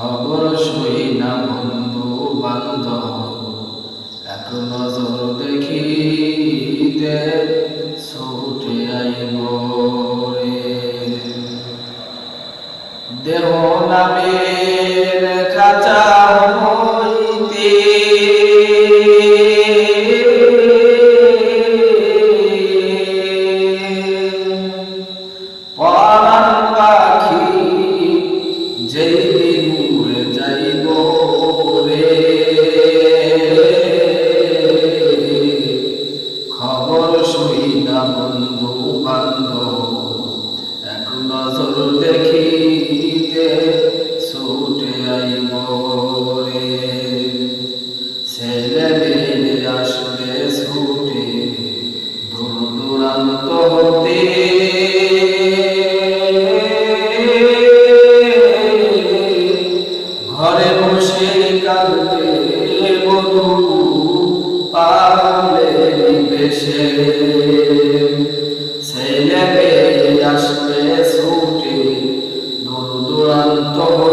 খবর শুই না বন্ধু বান্ধব। এক নজর দেখিতে ছুটে আইব দেহ নামের খাঁচা হইতে পরাণ পাখি যেই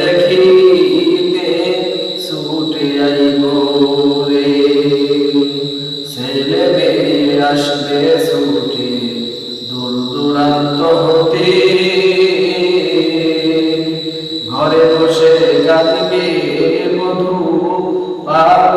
দেখিতে ছুটে আইব রে। ছেলে মেয়ে আসবে ছুটে, দূর দূরান্ত হতে। ঘরে বসে কাঁদবে মধু পা